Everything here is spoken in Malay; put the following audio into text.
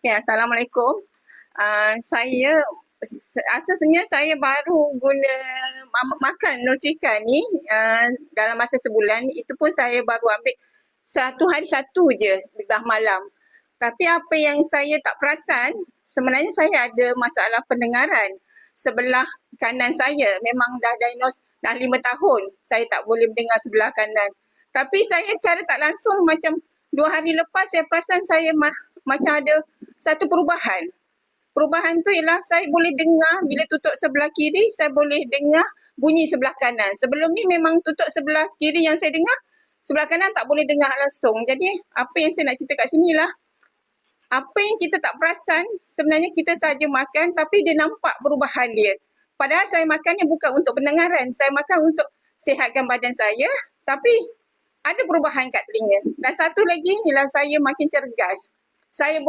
Okay, Assalamualaikum. Uh, saya asasnya saya baru guna ma- makan Nutrika ni uh, dalam masa sebulan. Itu pun saya baru ambil satu hari satu je dah malam. Tapi apa yang saya tak perasan, sebenarnya saya ada masalah pendengaran. Sebelah kanan saya memang dah diagnose dah lima tahun. Saya tak boleh mendengar sebelah kanan. Tapi saya cara tak langsung macam dua hari lepas saya perasan saya ma- macam ada satu perubahan. Perubahan tu ialah saya boleh dengar bila tutup sebelah kiri, saya boleh dengar bunyi sebelah kanan. Sebelum ni memang tutup sebelah kiri yang saya dengar, sebelah kanan tak boleh dengar langsung. Jadi apa yang saya nak cerita kat sini lah, apa yang kita tak perasan sebenarnya kita saja makan tapi dia nampak perubahan dia. Padahal saya makannya bukan untuk pendengaran, saya makan untuk sihatkan badan saya tapi ada perubahan kat telinga. Dan satu lagi ialah saya makin cergas. Saya